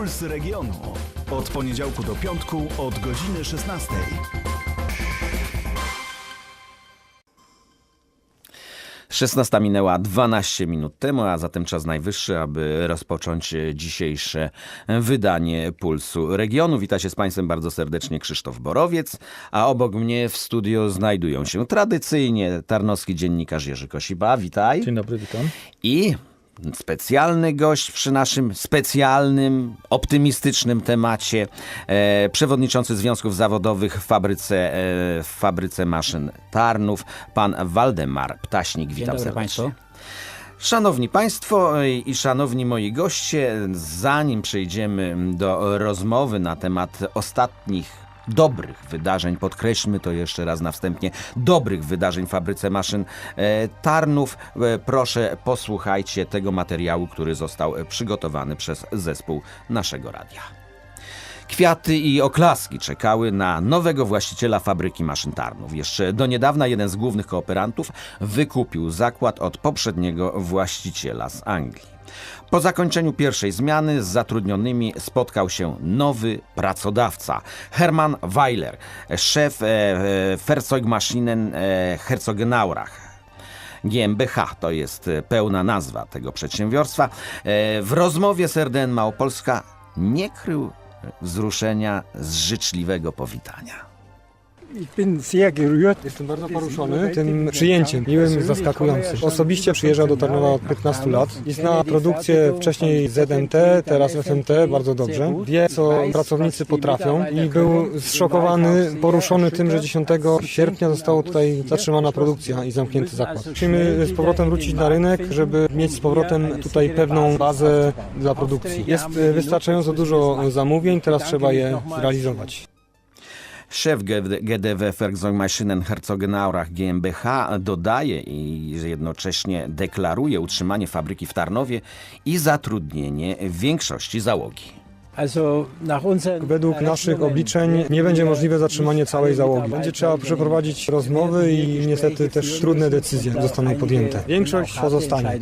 Puls Regionu. Od poniedziałku do piątku od godziny 16. Szesnasta minęła 12 minut temu, a zatem czas najwyższy, aby rozpocząć dzisiejsze wydanie Pulsu Regionu. Wita się z Państwem bardzo serdecznie Krzysztof Borowiec, a obok mnie w studio znajdują się tradycyjnie tarnowski dziennikarz Jerzy Kosiba. Witaj. Dzień dobry, witam. I specjalny gość przy naszym specjalnym, optymistycznym temacie. E, przewodniczący Związków Zawodowych w fabryce, e, w fabryce maszyn Tarnów, pan Waldemar Ptaśnik. Witam dobry serdecznie. państwu. Szanowni Państwo i szanowni moi goście, zanim przejdziemy do rozmowy na temat ostatnich dobrych wydarzeń, podkreślmy to jeszcze raz na wstępie, dobrych wydarzeń w fabryce maszyn e, Tarnów, e, proszę posłuchajcie tego materiału, który został e, przygotowany przez zespół naszego radia. Kwiaty i oklaski czekały na nowego właściciela fabryki maszyn Tarnów. Jeszcze do niedawna jeden z głównych kooperantów wykupił zakład od poprzedniego właściciela z Anglii. Po zakończeniu pierwszej zmiany z zatrudnionymi spotkał się nowy pracodawca, Hermann Weiler, szef e, e, Fahrzeugmaschinen e, Herzogenaurach. GmbH to jest e, pełna nazwa tego przedsiębiorstwa. E, W rozmowie z RDN Małopolska nie krył wzruszenia z życzliwego powitania. Jestem bardzo poruszony tym przyjęciem, miłym, zaskakującym. Osobiście przyjeżdżał do Tarnowa od 15 lat i zna produkcję wcześniej ZMT, teraz FMT bardzo dobrze. Wie, co pracownicy potrafią i był zszokowany, poruszony tym, że 10 sierpnia została tutaj zatrzymana produkcja i zamknięty zakład. Musimy z powrotem wrócić na rynek, żeby mieć z powrotem tutaj pewną bazę dla produkcji. Jest e, wystarczająco dużo zamówień, teraz trzeba je zrealizować. Szef GDW Volkswagen Herzogenaurach GmbH dodaje i jednocześnie deklaruje utrzymanie fabryki w Tarnowie i zatrudnienie większości załogi. Według naszych obliczeń nie będzie możliwe zatrzymanie całej załogi. Będzie trzeba przeprowadzić rozmowy i niestety też trudne decyzje zostaną podjęte. Większość pozostanie.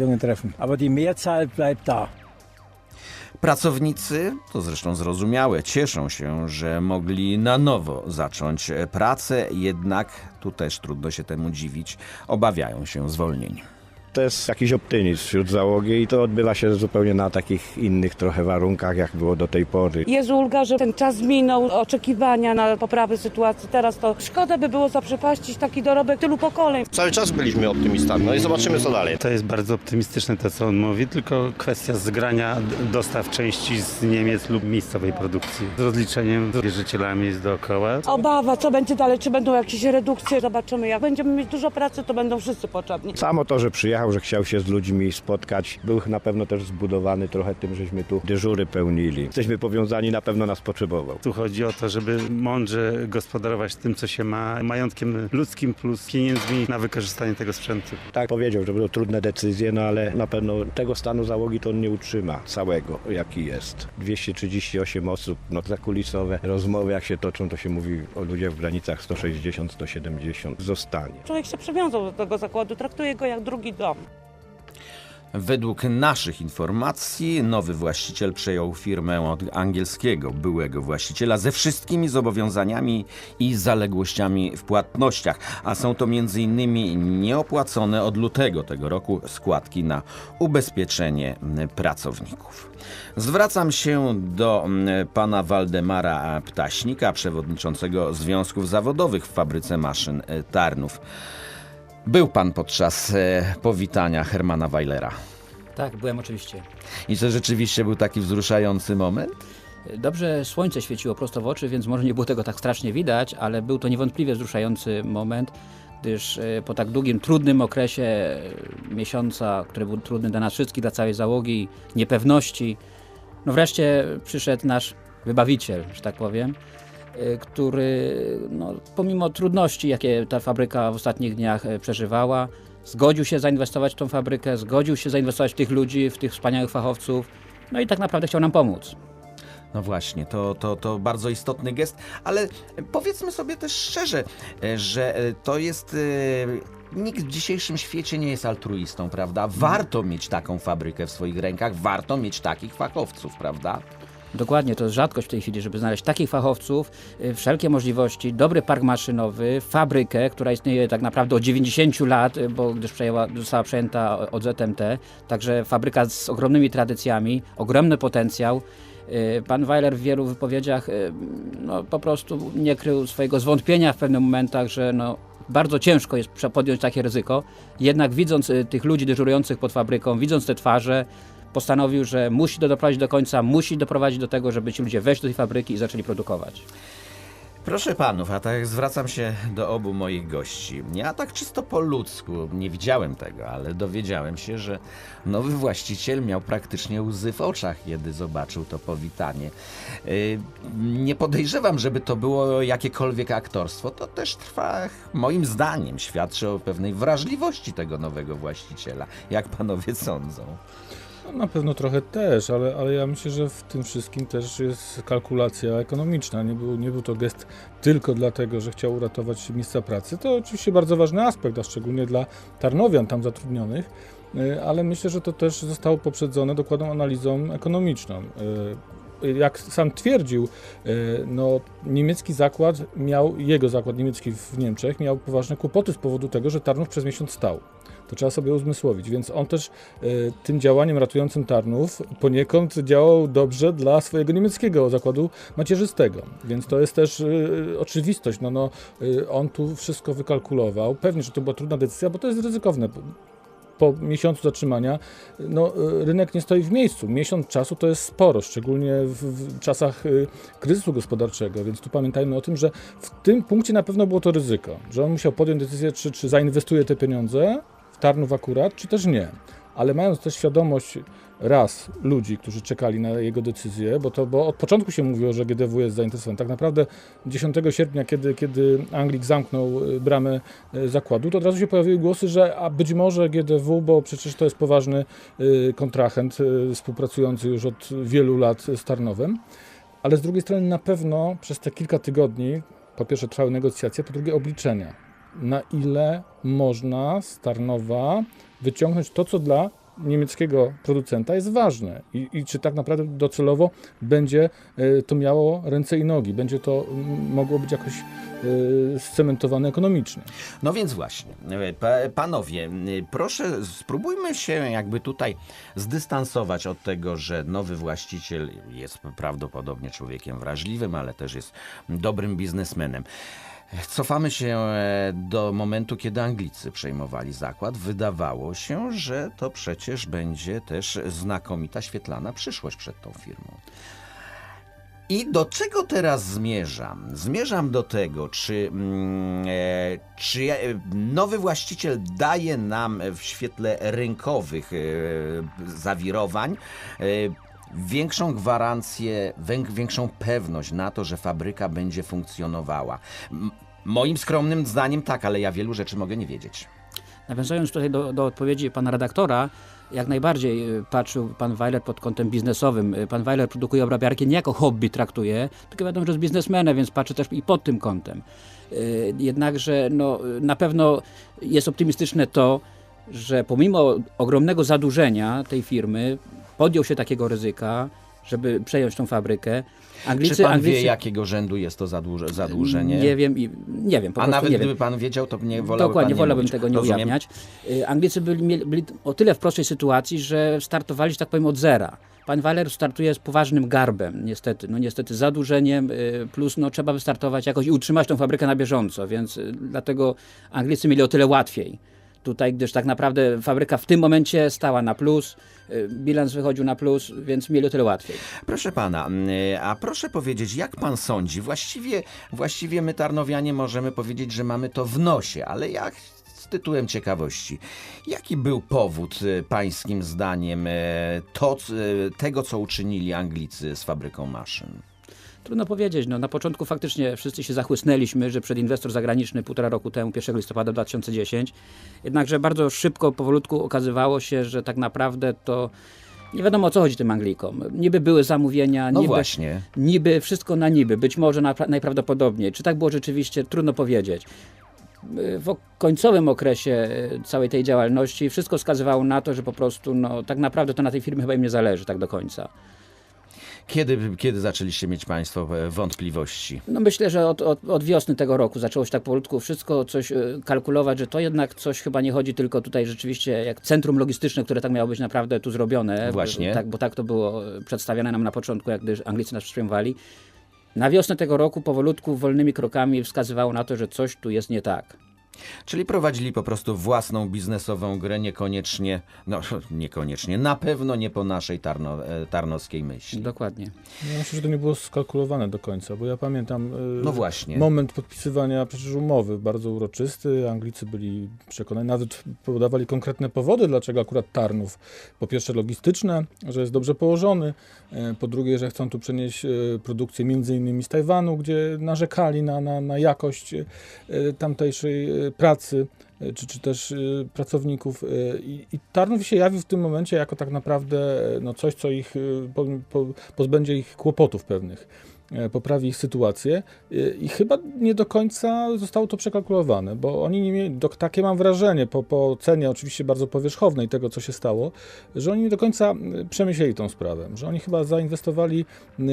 Pracownicy, to zresztą zrozumiałe, cieszą się, że mogli na nowo zacząć pracę, jednak tu też trudno się temu dziwić, obawiają się zwolnień. To jest jakiś optymizm wśród załogi i to odbywa się zupełnie na takich innych trochę warunkach, jak było do tej pory. Jest ulga, że ten czas minął, oczekiwania na poprawę sytuacji. Teraz to szkoda by było zaprzepaścić taki dorobek tylu pokoleń. Cały czas byliśmy optymistami, no i zobaczymy co dalej. To jest bardzo optymistyczne to, co on mówi, tylko kwestia zgrania dostaw części z Niemiec lub miejscowej produkcji. Z rozliczeniem z wierzycielami jest dookoła. Obawa, co będzie dalej, czy będą jakieś redukcje. Zobaczymy, jak będziemy mieć dużo pracy, to będą wszyscy potrzebni. Samo to, że przyjechał, że chciał się z ludźmi spotkać, był na pewno też zbudowany trochę tym, żeśmy tu dyżury pełnili. Jesteśmy powiązani, na pewno nas potrzebował. Tu chodzi o to, żeby mądrze gospodarować tym, co się ma, majątkiem ludzkim plus pieniędzmi na wykorzystanie tego sprzętu. Tak powiedział, że będą trudne decyzje, no ale na pewno tego stanu załogi to on nie utrzyma całego, jaki jest. 238 osób, no zakulisowe rozmowy jak się toczą, to się mówi o ludziach w granicach 160-170. Zostanie. Człowiek się przywiązał do tego zakładu, traktuje go jak drugi dom. Według naszych informacji nowy właściciel przejął firmę od angielskiego byłego właściciela ze wszystkimi zobowiązaniami i zaległościami w płatnościach, a są to m.in. nieopłacone od lutego tego roku składki na ubezpieczenie pracowników. Zwracam się do pana Waldemara Ptaśnika, przewodniczącego Związków Zawodowych w fabryce maszyn e, Tarnów. Był pan podczas e, powitania Hermana Weilera. Tak, byłem oczywiście. I to rzeczywiście był taki wzruszający moment? Dobrze słońce świeciło prosto w oczy, więc może nie było tego tak strasznie widać, ale był to niewątpliwie wzruszający moment, gdyż e, po tak długim, trudnym okresie e, miesiąca, który był trudny dla nas wszystkich, dla całej załogi, niepewności, no wreszcie przyszedł nasz wybawiciel, że tak powiem, który no, pomimo trudności, jakie ta fabryka w ostatnich dniach e, przeżywała, zgodził się zainwestować w tą fabrykę, zgodził się zainwestować w tych ludzi, w tych wspaniałych fachowców, no i tak naprawdę chciał nam pomóc. No właśnie, to, to, to bardzo istotny gest, ale powiedzmy sobie też szczerze, e, że e, to jest. e, Nikt w dzisiejszym świecie nie jest altruistą, prawda? Warto mieć taką fabrykę w swoich rękach, warto mieć takich fachowców, prawda? Dokładnie, to jest rzadkość w tej chwili, żeby znaleźć takich fachowców, y, wszelkie możliwości, dobry park maszynowy, fabrykę, która istnieje tak naprawdę od 90 lat, y, bo gdyż przejęła, została przejęta od ZMT, także fabryka z ogromnymi tradycjami, ogromny potencjał. Y, Pan Weiler w wielu wypowiedziach no, po prostu nie krył swojego zwątpienia w pewnych momentach, że no, bardzo ciężko jest podjąć takie ryzyko. Jednak widząc tych ludzi dyżurujących pod fabryką, widząc te twarze, postanowił, że musi to doprowadzić do końca, musi doprowadzić do tego, żeby ci ludzie weszli do tej fabryki i zaczęli produkować. Proszę panów, a tak zwracam się do obu moich gości. Ja tak czysto po ludzku nie widziałem tego, ale dowiedziałem się, że nowy właściciel miał praktycznie łzy w oczach, kiedy zobaczył to powitanie. Yy, Nie podejrzewam, żeby to było jakiekolwiek aktorstwo. To też trwa, moim zdaniem, świadczy o pewnej wrażliwości tego nowego właściciela. Jak panowie sądzą? No, na pewno trochę też, ale, ale ja myślę, że w tym wszystkim też jest kalkulacja ekonomiczna. Nie był, nie był to gest tylko dlatego, że chciał uratować miejsca pracy. To oczywiście bardzo ważny aspekt, a szczególnie dla Tarnowian tam zatrudnionych, y, ale myślę, że to też zostało poprzedzone dokładną analizą ekonomiczną. Y, Jak sam twierdził, y, no, niemiecki zakład miał, jego zakład niemiecki w Niemczech miał poważne kłopoty z powodu tego, że Tarnów przez miesiąc stał. To trzeba sobie uzmysłowić, więc on też y, tym działaniem ratującym Tarnów poniekąd działał dobrze dla swojego niemieckiego zakładu macierzystego. Więc to jest też y, oczywistość. No, no, y, on tu wszystko wykalkulował. Pewnie, że to była trudna decyzja, bo to jest ryzykowne. Po miesiącu zatrzymania no, rynek nie stoi w miejscu. Miesiąc czasu to jest sporo, szczególnie w, w czasach kryzysu gospodarczego, więc tu pamiętajmy o tym, że w tym punkcie na pewno było to ryzyko, że on musiał podjąć decyzję, czy, czy zainwestuje te pieniądze Tarnów akurat, czy też nie. Ale mając też świadomość raz ludzi, którzy czekali na jego decyzję, bo to bo od początku się mówiło, że GDW jest zainteresowany. Tak naprawdę 10 sierpnia, kiedy, kiedy Anglik zamknął y, bramę y, zakładu, to od razu się pojawiły głosy, że a być może GDW, bo przecież to jest poważny y, kontrahent współpracujący już od wielu lat z Tarnowem. Ale z drugiej strony na pewno przez te kilka tygodni, po pierwsze trwały negocjacje, po drugie obliczenia. Na ile można z Tarnowa wyciągnąć to, co dla niemieckiego producenta jest ważne i, i czy tak naprawdę docelowo będzie e, to miało ręce i nogi, będzie to mogło być jakoś e, scementowane ekonomicznie. No więc właśnie, e, pa- panowie, proszę spróbujmy się jakby tutaj zdystansować od tego, że nowy właściciel jest prawdopodobnie człowiekiem wrażliwym, ale też jest dobrym biznesmenem. Cofamy się e, do momentu, kiedy Anglicy przejmowali zakład. Wydawało się, że to przecież będzie też znakomita, świetlana przyszłość przed tą firmą. I do czego teraz zmierzam? Zmierzam do tego, czy, mm, e, czy e, nowy właściciel daje nam w świetle rynkowych zawirowań większą gwarancję, większą pewność na to, że fabryka będzie funkcjonowała. Moim skromnym zdaniem tak, ale ja wielu rzeczy mogę nie wiedzieć. Nawiązując tutaj do, do odpowiedzi pana redaktora, jak najbardziej y, patrzył pan Weiler pod kątem biznesowym. Y, Pan Weiler produkuje obrabiarki nie jako hobby traktuje, tylko wiadomo, że jest biznesmenem, więc patrzy też i pod tym kątem. Y, Jednakże no, na pewno jest optymistyczne to, że pomimo ogromnego zadłużenia tej firmy podjął się takiego ryzyka, żeby przejąć tą fabrykę. Anglicy, czy pan Anglicy, wie, jakiego rzędu jest to zadłuże, zadłużenie? Nie wiem, i- nie wiem, po A nawet nie wiem. gdyby pan wiedział, to nie wolałby Dokładnie, nie wolałbym mówić. tego nie Rozumiem. ujawniać. Y, Anglicy byli, byli o tyle w prostej sytuacji, że startowali, że tak powiem, od zera. Pan Waler startuje z poważnym garbem, niestety. No niestety zadłużeniem, y, plus no, trzeba wystartować jakoś i utrzymać tą fabrykę na bieżąco, więc y, dlatego Anglicy mieli o tyle łatwiej. Tutaj, gdyż tak naprawdę fabryka w tym momencie stała na plus, y, bilans wychodził na plus, więc mieli o tyle łatwiej. Proszę pana, mm, a proszę powiedzieć, jak pan sądzi? Właściwie, właściwie my Tarnowianie możemy powiedzieć, że mamy to w nosie, ale jak z tytułem ciekawości, jaki był powód e, pańskim zdaniem to, tego, co uczynili Anglicy z fabryką maszyn? Trudno powiedzieć. No, na początku faktycznie wszyscy się zachłysnęliśmy, że przed inwestor zagraniczny półtora roku temu, 1 listopada 2010. Jednakże bardzo szybko, powolutku okazywało się, że tak naprawdę to nie wiadomo o co chodzi tym Anglikom. Niby były zamówienia, No niby, właśnie. niby wszystko na niby. Być może na, najprawdopodobniej. Czy tak było rzeczywiście? Trudno powiedzieć. W końcowym okresie y, całej tej działalności wszystko wskazywało na to, że po prostu no, tak naprawdę to na tej firmie chyba im nie zależy tak do końca. Kiedy, kiedy zaczęliście mieć Państwo wątpliwości? No myślę, że od, od, od wiosny tego roku zaczęło się tak powolutku wszystko coś e, kalkulować, że to jednak coś chyba nie chodzi tylko tutaj rzeczywiście jak centrum logistyczne, które tak miało być naprawdę tu zrobione. Właśnie. Tak, bo tak to było e, przedstawiane nam na początku, jak gdy Anglicy nas przyjmowali. Na wiosnę tego roku powolutku, wolnymi krokami wskazywało na to, że coś tu jest nie tak. Czyli prowadzili po prostu własną biznesową grę, niekoniecznie, no niekoniecznie, na pewno nie po naszej tarno, e, tarnowskiej myśli. Dokładnie. Ja myślę, że to nie było skalkulowane do końca, bo ja pamiętam e, No właśnie. moment podpisywania przecież umowy, bardzo uroczysty. Anglicy byli przekonani, nawet podawali konkretne powody, dlaczego akurat Tarnów. Po pierwsze logistyczne, że jest dobrze położony, e, po drugie, że chcą tu przenieść produkcję między innymi z Tajwanu, gdzie narzekali na, na, na jakość tamtejszej pracy. e, Czy, czy też e, pracowników. I, I Tarnów się jawił w tym momencie jako tak naprawdę no, coś, co ich po, po, pozbędzie ich kłopotów pewnych, poprawi ich sytuację i chyba nie do końca zostało to przekalkulowane, bo oni nie mieli, do, takie mam wrażenie, po, po ocenie oczywiście bardzo powierzchownej tego, co się stało, że oni nie do końca przemyśleli tą sprawę, że oni chyba zainwestowali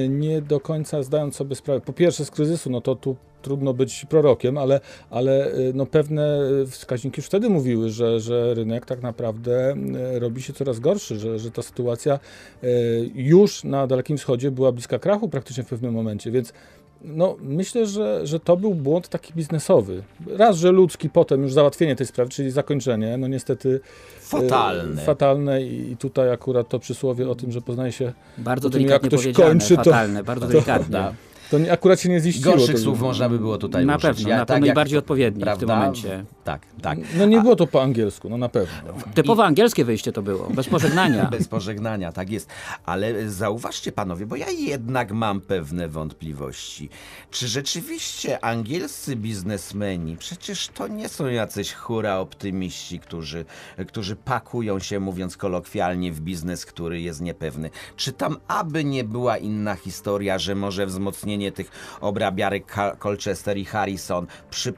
nie do końca zdając sobie sprawę, po pierwsze z kryzysu, no to tu trudno być prorokiem, ale, ale y, no pewne wskaźniki już wtedy mówiły, że, że rynek tak naprawdę y, robi się coraz gorszy, że, że ta sytuacja y, już na Dalekim Wschodzie była bliska krachu praktycznie w pewnym momencie, więc no, myślę, że, że to był błąd taki biznesowy. Raz, że ludzki, potem już załatwienie tej sprawy, czyli zakończenie, no niestety Fatalne. y, fatalne i i tutaj akurat to przysłowie o tym, że poznaje się Bardzo tym, jak delikatnie ktoś kończy, to- fatalne, bardzo to- delikatnie. To nie, akurat się nie ziściło. Gorszych to- słów można by było tutaj Na użyć. pewno, Ja- na tak pewno i jak- bardziej odpowiedni w tym prawda? momencie. Tak, tak. No nie było to po angielsku, no na pewno. Typowo angielskie wyjście to było, bez pożegnania. Bez pożegnania, tak jest. Ale zauważcie panowie, bo ja jednak mam pewne wątpliwości. Czy rzeczywiście angielscy biznesmeni, przecież to nie są jacyś hura optymiści, którzy, którzy pakują się, mówiąc kolokwialnie, w biznes, który jest niepewny. Czy tam aby nie była inna historia, że może wzmocnienie tych obrabiarek Colchester i Harrison przy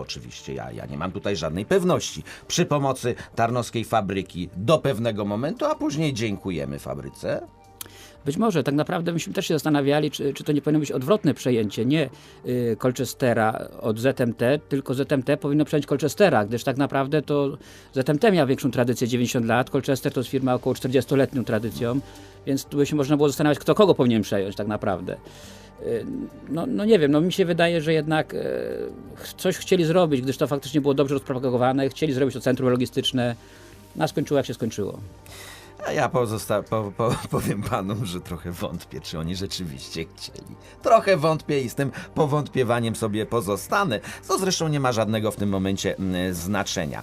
oczywiście, ja, ja nie mam tutaj żadnej pewności. Przy pomocy tarnowskiej fabryki do pewnego momentu, a później dziękujemy fabryce. Być może tak naprawdę myśmy też się zastanawiali, czy, czy to nie powinno być odwrotne przejęcie, nie y, Colchestera od ZMT, tylko ZMT powinno przejąć Colchestera, gdyż tak naprawdę to ZMT miał większą tradycję 90 lat, Colchester to jest firma około 40-letnią tradycją, więc tu by się można było zastanawiać, kto kogo powinien przejąć tak naprawdę. Y, No, no nie wiem, no mi się wydaje, że jednak ch- coś chcieli zrobić, gdyż to faktycznie było dobrze rozpropagowane, chcieli zrobić to centrum logistyczne, no a skończyło jak się skończyło. A ja pozosta- po, po, powiem panom, że trochę wątpię, czy oni rzeczywiście chcieli. Trochę wątpię i z tym powątpiewaniem sobie pozostanę, co zresztą nie ma żadnego w tym momencie mm, znaczenia.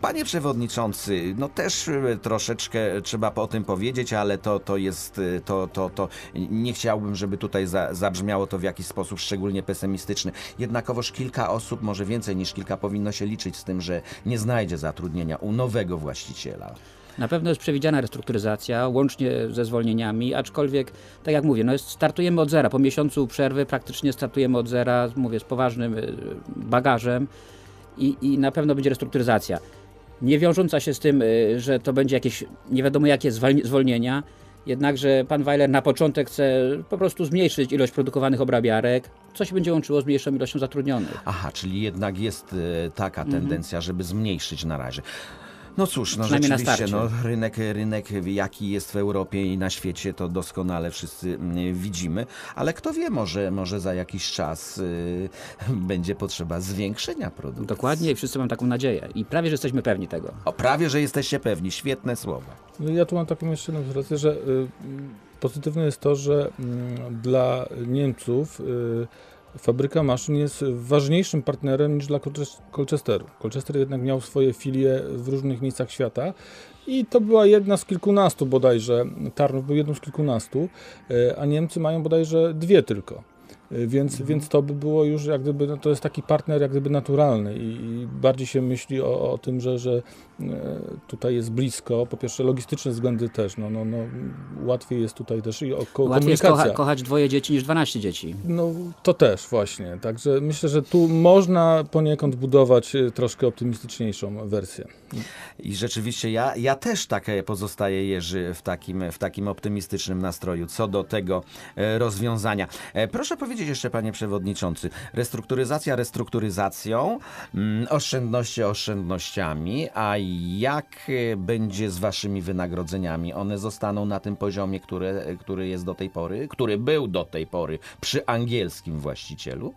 Panie przewodniczący, no też e, troszeczkę trzeba o tym powiedzieć, ale to, to jest, e, to, to, to nie chciałbym, żeby tutaj za, zabrzmiało to w jakiś sposób szczególnie pesymistyczny. Jednakowoż kilka osób, może więcej niż kilka, powinno się liczyć z tym, że nie znajdzie zatrudnienia u nowego właściciela. Na pewno jest przewidziana restrukturyzacja, łącznie ze zwolnieniami, aczkolwiek, tak jak mówię, no jest, startujemy od zera. Po miesiącu przerwy praktycznie startujemy od zera, mówię, z poważnym y, bagażem i, i na pewno będzie restrukturyzacja. Nie wiążąca się z tym, y, że to będzie jakieś nie wiadomo jakie zwolnienia, jednakże pan Weiler na początek chce po prostu zmniejszyć ilość produkowanych obrabiarek, co się będzie łączyło z mniejszą ilością zatrudnionych. Aha, czyli jednak jest e, taka tendencja, żeby zmniejszyć na razie. No cóż, no Przynajmniej na rzeczywiście, no, starcie. rynek, rynek jaki jest w Europie i na świecie, to doskonale wszyscy mm, widzimy, ale kto wie, może, może za jakiś czas y, będzie potrzeba zwiększenia produkcji. Dokładnie i wszyscy mam taką nadzieję i prawie, że jesteśmy pewni tego. O, prawie, że jesteście pewni, świetne słowa. No ja tu mam taką jeszcze jedną sytuację, że y, pozytywne jest to, że mm, dla Niemców y, fabryka maszyn jest ważniejszym partnerem niż dla Colches- Colchesteru. Colchester jednak miał swoje filie w różnych miejscach świata i to była jedna z kilkunastu bodajże, Tarnów był jedną z kilkunastu, y, a Niemcy mają bodajże dwie tylko. Więc, więc to by było już jak gdyby, no to jest taki partner jak gdyby naturalny i, i bardziej się myśli o, o tym, że, że e, tutaj jest blisko, po pierwsze logistyczne względy też, no, no, no, łatwiej jest tutaj też i o ko- Łatwiej jest kocha, kochać dwoje dzieci niż 12 dzieci. No to też właśnie, także myślę, że tu można poniekąd budować e, troszkę optymistyczniejszą wersję. I rzeczywiście ja, ja też takie pozostaję Jerzy w takim, w takim optymistycznym nastroju co do tego e, rozwiązania. Proszę powiedzieć jeszcze panie przewodniczący, restrukturyzacja restrukturyzacją, mm, oszczędności oszczędnościami, a jak e, będzie z waszymi wynagrodzeniami? One zostaną na tym poziomie, który, który jest do tej pory, który był do tej pory przy angielskim właścicielu?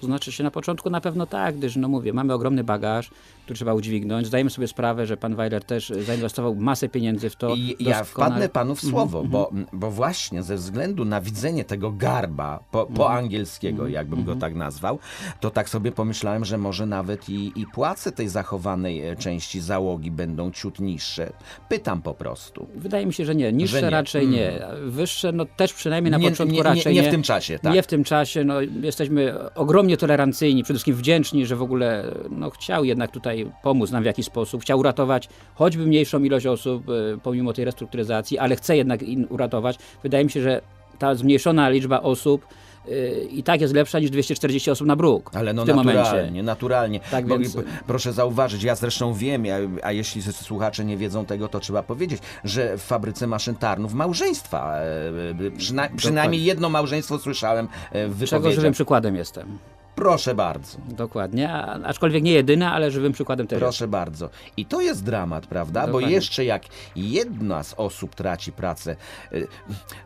To znaczy się na początku na pewno tak, gdyż no mówię, mamy ogromny bagaż, który trzeba udźwignąć. Zdajemy sobie sprawę, że pan Weiler też zainwestował masę pieniędzy w to. I ja Doskonale- wpadnę panu w słowo, Mhm, bo, bo właśnie ze względu na widzenie tego garba po, po Mhm. angielskiego, jakbym go tak nazwał, to tak sobie pomyślałem, że może nawet i, i płace tej zachowanej e, części załogi będą ciut niższe. Pytam po prostu. Wydaje mi się, że nie. Niższe Że nie. raczej nie. Wyższe, no też przynajmniej na Nie- początku nie- raczej nie w tym czasie, tak. Nie w tym czasie. No, jesteśmy ogromnie tolerancyjni, przede wszystkim wdzięczni, że w ogóle no, chciał jednak tutaj pomóc nam w jakiś sposób. Chciał uratować choćby mniejszą ilość osób e, pomimo tej restrukturyzacji, ale chce jednak in uratować. Wydaje mi się, że ta zmniejszona liczba osób e, i tak jest lepsza niż 240 osób na bruk Ale no w tym naturalnie, momencie. naturalnie. Tak Bo- więc- Proszę zauważyć, ja zresztą wiem, a, a jeśli słuchacze nie wiedzą tego, to trzeba powiedzieć, że w fabryce maszyn Tarnów małżeństwa, e, przyna, przynajmniej jedno małżeństwo słyszałem w Czego żywym wypowiedziach. przykładem jestem. Proszę bardzo. Dokładnie, a- aczkolwiek nie jedyna, ale żywym przykładem też. Proszę bardzo. I to jest dramat, prawda? Bo Dokładnie. jeszcze jak jedna z osób traci pracę, y,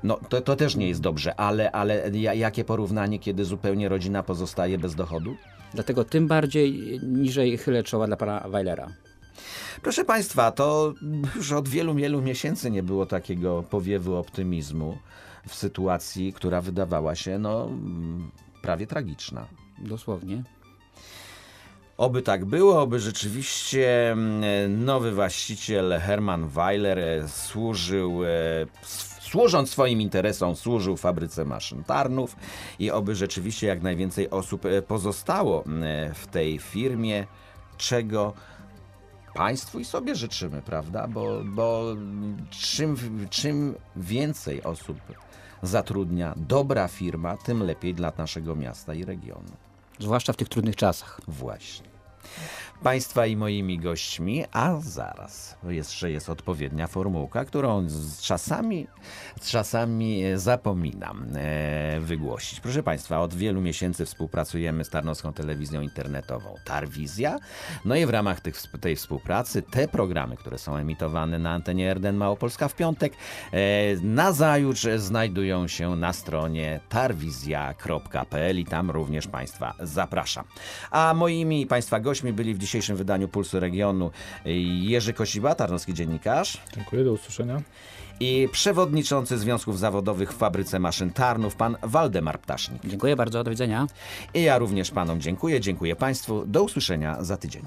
no to, to też nie jest dobrze, ale, ale ja- jakie porównanie, kiedy zupełnie rodzina pozostaje bez dochodu? Dlatego tym bardziej niżej chylę czoła dla pana Weilera. Proszę Państwa, to już od wielu, wielu miesięcy nie było takiego powiewu optymizmu w sytuacji, która wydawała się no, prawie tragiczna. Dosłownie. Oby tak było, oby rzeczywiście mm, nowy właściciel Herman Weiler e, służył, e, służąc swoim interesom, służył fabryce maszyn Tarnów i oby rzeczywiście jak najwięcej osób e, pozostało w tej firmie, czego Państwu i sobie życzymy, prawda? Bo, bo czym, czym więcej osób zatrudnia dobra firma, tym lepiej dla naszego miasta i regionu. Zwłaszcza w tych trudnych czasach. Właśnie. Państwa i moimi gośćmi, a zaraz jeszcze jest odpowiednia formułka, którą czasami, czasami e, zapominam e, wygłosić. Proszę Państwa, od wielu miesięcy współpracujemy z Tarnowską Telewizją Internetową Tarwizja. No i w ramach tych, tej współpracy te programy, które są emitowane na antenie RDN Małopolska w piątek, e, nazajutrz znajdują się na stronie tarwizja.pl i tam również Państwa zapraszam. A moimi Państwa gośćmi byli w dzisiejszym wydaniu Pulsu Regionu Jerzy Kosiba, tarnowski dziennikarz Dziękuję, do usłyszenia. i przewodniczący Związków Zawodowych w Fabryce Maszyn Tarnów, pan Waldemar Ptasznik. Dziękuję bardzo, do widzenia. I ja również panom dziękuję, dziękuję Państwu. Do usłyszenia za tydzień.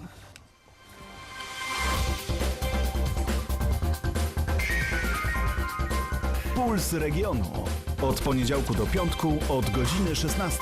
Puls regionu. Od poniedziałku do piątku od godziny 16.